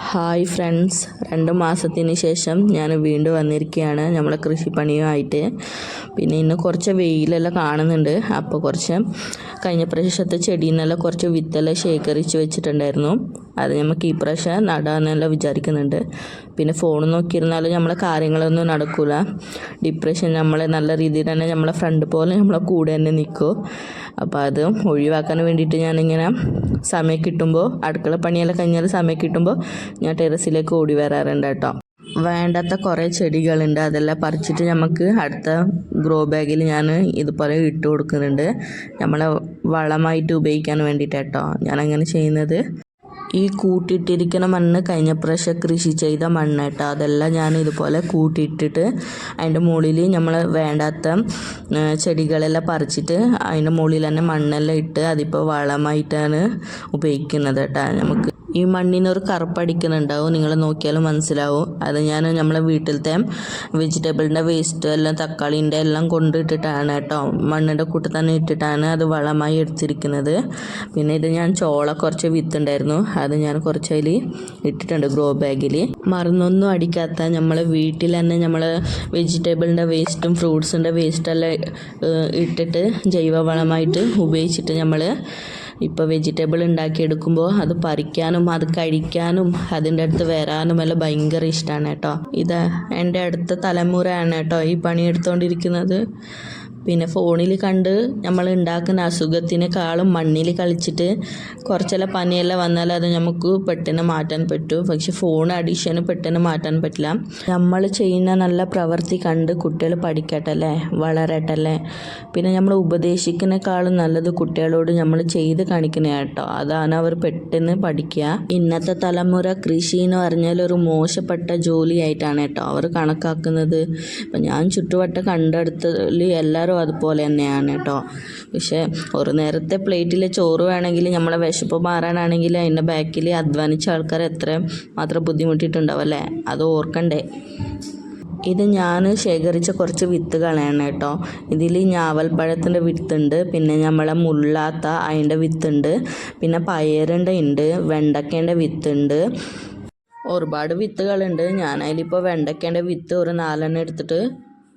Hi friends രണ്ട് മാസത്തിന് ശേഷം ഞാൻ വീണ്ടും വന്നിരിക്കുകയാണ്. നമ്മളെ കൃഷിപ്പണിയുമായിട്ട്. പിന്നെ ഇന്ന് കുറച്ച് വെയിലെല്ലാം കാണുന്നുണ്ട്. അപ്പോൾ കുറച്ച് കഴിഞ്ഞ പ്രാവശ്യത്തെ ചെടിയിൽ നിന്നെല്ലാം കുറച്ച് വിത്തെല്ലാം ശേഖരിച്ച് വെച്ചിട്ടുണ്ടായിരുന്നു. അത് നമുക്ക് ഈ പ്രാവശ്യം നടാന്നല്ല വിചാരിക്കുന്നുണ്ട്. പിന്നെ ഫോൺ നോക്കിയിരുന്നാലും നമ്മളെ കാര്യങ്ങളൊന്നും നടക്കില്ല ഡിപ്രഷൻ നമ്മളെ നല്ല രീതിയിൽ തന്നെ നമ്മളെ ഫ്രണ്ട് പോലെ നമ്മളെ കൂടെ തന്നെ നിൽക്കും. അപ്പോൾ അത് ഒഴിവാക്കാൻ വേണ്ടിയിട്ട് ഞാനിങ്ങനെ സമയം കിട്ടുമ്പോൾ അടുക്കള പണിയെല്ലാം കഴിഞ്ഞാൽ സമയം കിട്ടുമ്പോൾ ഞാൻ ടെറസിലേക്ക് ഓടി വരാറുണ്ട് കേട്ടോ. വേണ്ടാത്ത കുറേ ചെടികളുണ്ട്. അതെല്ലാം പറിച്ചിട്ട് നമുക്ക് അടുത്ത ഗ്രോ ബാഗിൽ ഞാൻ ഇതുപോലെ ഇട്ട് കൊടുക്കുന്നുണ്ട്. നമ്മളെ വളമായിട്ട് ഉപയോഗിക്കാൻ വേണ്ടിയിട്ട് കേട്ടോ ഞാനങ്ങനെ ചെയ്യുന്നത്. ഈ കൂട്ടിയിട്ടിരിക്കുന്ന മണ്ണ് കഴിഞ്ഞ പ്രാവശ്യം കൃഷി ചെയ്ത മണ്ണ് കേട്ടോ അതെല്ലാം ഞാൻ ഇതുപോലെ കൂട്ടിയിട്ടിട്ട് അതിന്റെ മുകളിൽ നമ്മൾ വേണ്ടാത്ത ചെടികളെല്ലാം പറിച്ചിട്ട് അതിന്റെ മുകളിൽ തന്നെ മണ്ണെല്ലാം ഇട്ട് അതിപ്പോൾ വളമായിട്ടാണ് ഉപയോഗിക്കുന്നത് കേട്ടോ നമുക്ക്. ഈ മണ്ണിനൊരു കറുപ്പടിക്കുന്നുണ്ടാവും. നിങ്ങൾ നോക്കിയാലും മനസ്സിലാവും. അത് ഞാൻ നമ്മളെ വീട്ടിലത്തെ വെജിറ്റബിളിന്റെ വേസ്റ്റ് എല്ലാം തക്കാളിന്റെ എല്ലാം കൊണ്ടിട്ടിട്ടാണ് കേട്ടോ. മണ്ണിന്റെ കൂട്ടിൽ തന്നെ ഇട്ടിട്ടാണ് അത് വളമായി എടുത്തിരിക്കുന്നത്. പിന്നെ ഇത് ഞാൻ ചോള കുറച്ച് വിത്തുണ്ടായിരുന്നു. അത് ഞാൻ കുറച്ച് അതിൽ ഇട്ടിട്ടുണ്ട് ഗ്രോ ബാഗിൽ മറന്നൊന്നും അടിക്കാത്ത നമ്മളെ വീട്ടിൽ തന്നെ നമ്മൾ വെജിറ്റബിളിന്റെ വേസ്റ്റും ഫ്രൂട്ട്സിന്റെ വേസ്റ്റെല്ലാം ഇട്ടിട്ട് ജൈവവളമായിട്ട് ഉപയോഗിച്ചിട്ട് നമ്മൾ ഇപ്പോൾ വെജിറ്റബിൾ ഉണ്ടാക്കിയെടുക്കുമ്പോൾ അത് പറിക്കാനും അത് കഴിക്കാനും അതിന്റെ അടുത്ത് വരാനും എല്ലാം ഭയങ്കര ഇഷ്ടമാണ് കേട്ടോ. ഇത് എന്റെ അടുത്ത തലമുറയാണ് കേട്ടോ ഈ പണിയെടുത്തുകൊണ്ടിരിക്കുന്നത് പിന്നെ ഫോണിൽ കണ്ട് നമ്മൾ ഉണ്ടാക്കുന്ന അസുഖത്തിനേക്കാളും മണ്ണിൽ കളിച്ചിട്ട് കുറച്ചെല്ലാം പനിയെല്ലാം വന്നാൽ അത് നമുക്ക് പെട്ടെന്ന് മാറ്റാൻ പറ്റും. പക്ഷെ ഫോൺ അഡിക്ഷന് പെട്ടെന്ന് മാറ്റാൻ പറ്റില്ല. നമ്മൾ ചെയ്യുന്ന നല്ല പ്രവൃത്തി കണ്ട് കുട്ടികൾ പഠിക്കട്ടല്ലേ? വളരട്ടല്ലേ? പിന്നെ നമ്മൾ ഉപദേശിക്കുന്നേക്കാളും നല്ലത് കുട്ടികളോട് നമ്മൾ ചെയ്ത് കാണിക്കുന്ന കേട്ടോ. അതാണ് അവർ പെട്ടെന്ന് പഠിക്കുക ഇന്നത്തെ തലമുറ കൃഷി എന്ന് പറഞ്ഞാൽ ഒരു മോശപ്പെട്ട ജോലിയായിട്ടാണ് കേട്ടോ അവർ കണക്കാക്കുന്നത്. ഇപ്പം ഞാൻ ചുറ്റുവട്ടം കണ്ടെടുത്തതിൽ എല്ലാവരും അതുപോലെ തന്നെയാണ് കേട്ടോ. പക്ഷേ ഒരു നേരത്തെ പ്ലേറ്റിൽ ചോറ് വേണമെങ്കിൽ നമ്മളെ വിശപ്പ് മാറാനാണെങ്കിൽ അതിന്റെ ബാക്കിൽ അധ്വാനിച്ച ആൾക്കാർ എത്ര മാത്രം ബുദ്ധിമുട്ടിയിട്ടുണ്ടാവും അല്ലേ? അത് ഓർക്കണ്ടേ? ഇത് ഞാൻ ശേഖരിച്ച കുറച്ച് വിത്തുകളാണ് കേട്ടോ. ഇതിൽ ഞാവൽപ്പഴത്തിന്റെ വിത്തുണ്ട് പിന്നെ നമ്മളെ മുള്ളാത്ത അതിന്റെ വിത്തുണ്ട് പിന്നെ പയറിന്റെ ഉണ്ട് വെണ്ടക്കേന്റെ വിത്തുണ്ട്. ഒരുപാട് വിത്തുകളുണ്ട്. ഞാനതിലിപ്പോൾ വെണ്ടക്കേന്റെ വിത്ത് ഒരു നാലെണ്ണം എടുത്തിട്ട്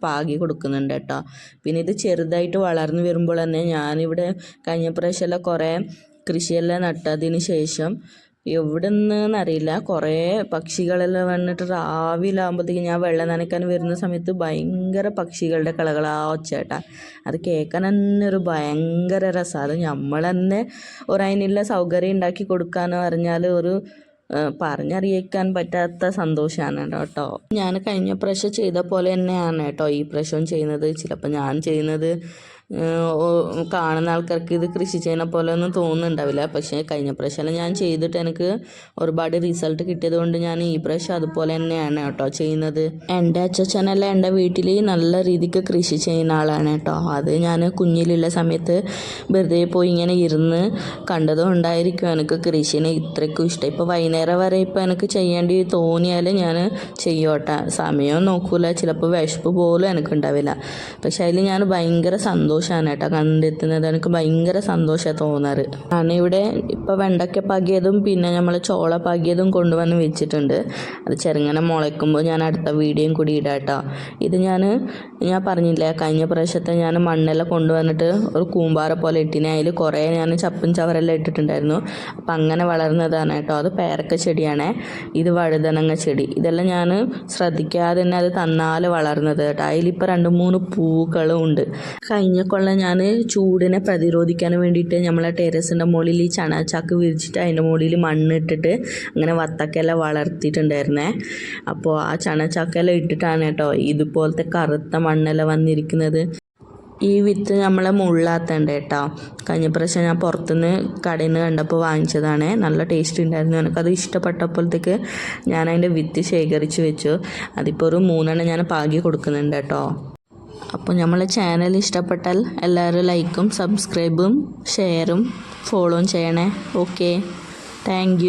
പാകി കൊടുക്കുന്നുണ്ട് കേട്ടോ. പിന്നെ ഇത് ചെറുതായിട്ട് വളർന്നു വരുമ്പോൾ തന്നെ ഞാനിവിടെ കഴിഞ്ഞ പ്രാവശ്യമെല്ലാം കുറേ കൃഷിയെല്ലാം നട്ടതിന് ശേഷം എവിടെ നിന്നറിയില്ല കുറേ പക്ഷികളെല്ലാം വന്നിട്ട് രാവിലെ ആകുമ്പോഴത്തേക്ക് ഞാൻ വെള്ളം നനയ്ക്കാൻ വരുന്ന സമയത്ത് ഭയങ്കര പക്ഷികളുടെ കളകളാ ഒച്ചേട്ടാ അത് കേൾക്കാൻ തന്നെ ഒരു ഭയങ്കര രസമാണ്. അത് നമ്മൾ തന്നെ അതിനുള്ള സൗകര്യം ഉണ്ടാക്കി കൊടുക്കാന്ന് പറഞ്ഞാൽ ഒരു പറഞ്ഞറിയിക്കാൻ പറ്റാത്ത സന്തോഷമാണ് കേട്ടോ. ഞാൻ കഴിഞ്ഞ പ്രാവശ്യം ചെയ്ത പോലെ തന്നെയാണ് കേട്ടോ ഈ പ്രശ്നം ചെയ്യുന്നത്. ചിലപ്പോൾ ഞാൻ ചെയ്യുന്നത് കാണുന്ന ആൾക്കാർക്ക് ഇത് കൃഷി ചെയ്യുന്ന പോലെ ഒന്നും തോന്നുന്നുണ്ടാവില്ല. പക്ഷേ കഴിഞ്ഞ പ്രാവശ്യം ഞാൻ ചെയ്തിട്ട് എനിക്ക് ഒരുപാട് റിസൾട്ട് കിട്ടിയത് കൊണ്ട് ഞാൻ ഈ പ്രാവശ്യം അതുപോലെ തന്നെയാണ് കേട്ടോ ചെയ്യുന്നത്. എന്റെ അച്ഛനെല്ലാം എന്റെ വീട്ടിൽ നല്ല രീതിക്ക് കൃഷി ചെയ്യുന്ന ആളാണ് കേട്ടോ. അത് ഞാൻ കുഞ്ഞിലുള്ള സമയത്ത് വെറുതെ പോയി ഇങ്ങനെ ഇരുന്ന് കണ്ടതും ഉണ്ടായിരിക്കും എനിക്ക് കൃഷിനെ ഇത്രയ്ക്കും ഇഷ്ടം. ഇപ്പോൾ വൈകുന്നേരം വരെ ഇപ്പോൾ എനിക്ക് ചെയ്യേണ്ടി തോന്നിയാൽ ഞാൻ ചെയ്യോട്ടെ സമയം നോക്കൂല ചിലപ്പോൾ വിശപ്പ് പോലും എനിക്കുണ്ടാവില്ല. പക്ഷേ അതിൽ ഞാൻ ഭയങ്കര സന്തോഷമാണ് കേട്ടോ കണ്ടെത്തുന്നത്. എനിക്ക് ഭയങ്കര സന്തോഷമാണ് തോന്നാറ്. ഇവിടെ ഇപ്പോൾ വെണ്ടയ്ക്ക പാകിയതും പിന്നെ നമ്മൾ ചോള പാകിയതും കൊണ്ടുവന്ന് വെച്ചിട്ടുണ്ട്. അത് ചെറുങ്ങനെ മുളയ്ക്കുമ്പോൾ ഞാൻ അടുത്ത വീഡിയോയും കൂടി ഇടാം കേട്ടോ. ഇത് ഞാൻ ഞാൻ പറഞ്ഞില്ലേ കഴിഞ്ഞ പ്രാവശ്യത്തെ ഞാൻ മണ്ണെല്ലാം കൊണ്ടുവന്നിട്ട് ഒരു കൂമ്പാറ പോലെ ഇട്ടിനെ. അതിൽ കുറേ ഞാൻ ചപ്പും ചവറെല്ലാം ഇട്ടിട്ടുണ്ടായിരുന്നു. അപ്പം അങ്ങനെ വളർന്നതാണ് കേട്ടോ. അത് പേരക്ക ചെടിയാണേ. ഇത് വഴുതനങ്ങ ചെടി. ഇതെല്ലാം ഞാൻ ശ്രദ്ധിക്കാതെ തന്നെ അത് തന്നാൽ വളർന്നത് കേട്ടോ. അതിലിപ്പോൾ രണ്ട് മൂന്ന് പൂക്കളും ഉണ്ട്. കഴിഞ്ഞ കൊല്ലം ഞാൻ ചൂടിനെ പ്രതിരോധിക്കാൻ വേണ്ടിയിട്ട് നമ്മളെ ടെറസിന്റെ മുകളിൽ ഈ ചണച്ചാക്ക് വിരിച്ചിട്ട് അതിന്റെ മുകളിൽ മണ്ണിട്ടിട്ട് അങ്ങനെ വത്തക്കല വളർത്തിയിട്ടുണ്ടായിരുന്നേ. അപ്പോൾ ആ ചണച്ചാക്കല ഇട്ടിട്ടാണ് കേട്ടോ ഇതുപോലത്തെ കറുത്ത മണ്ണല വന്നിരിക്കുന്നത്. ഈ വിത്ത് നമ്മളെ മുള്ളാത്തണ്ട് കേട്ടോ. കഴിഞ്ഞ പ്രാവശ്യം ഞാൻ പുറത്തുനിന്ന് കടയിൽ നിന്ന് കണ്ടപ്പോൾ വാങ്ങിച്ചതാണ്. നല്ല ടേസ്റ്റ് ഉണ്ടായിരുന്നു. എനിക്കത് ഇഷ്ടപ്പെട്ടപ്പോഴത്തേക്ക് ഞാൻ അതിന്റെ വിത്ത് ശേഖരിച്ച് വെച്ചു. അതിപ്പോൾ ഒരു മൂന്നെണ്ണം ഞാൻ പാകി കൊടുക്കുന്നുണ്ട് കേട്ടോ. അപ്പോൾ നമ്മളെ ചാനൽ ഇഷ്ടപ്പെട്ടാൽ എല്ലാവരും ലൈക്കും സബ്സ്ക്രൈബും ഷെയറും ഫോളോയും ചെയ്യണേ. Okay thank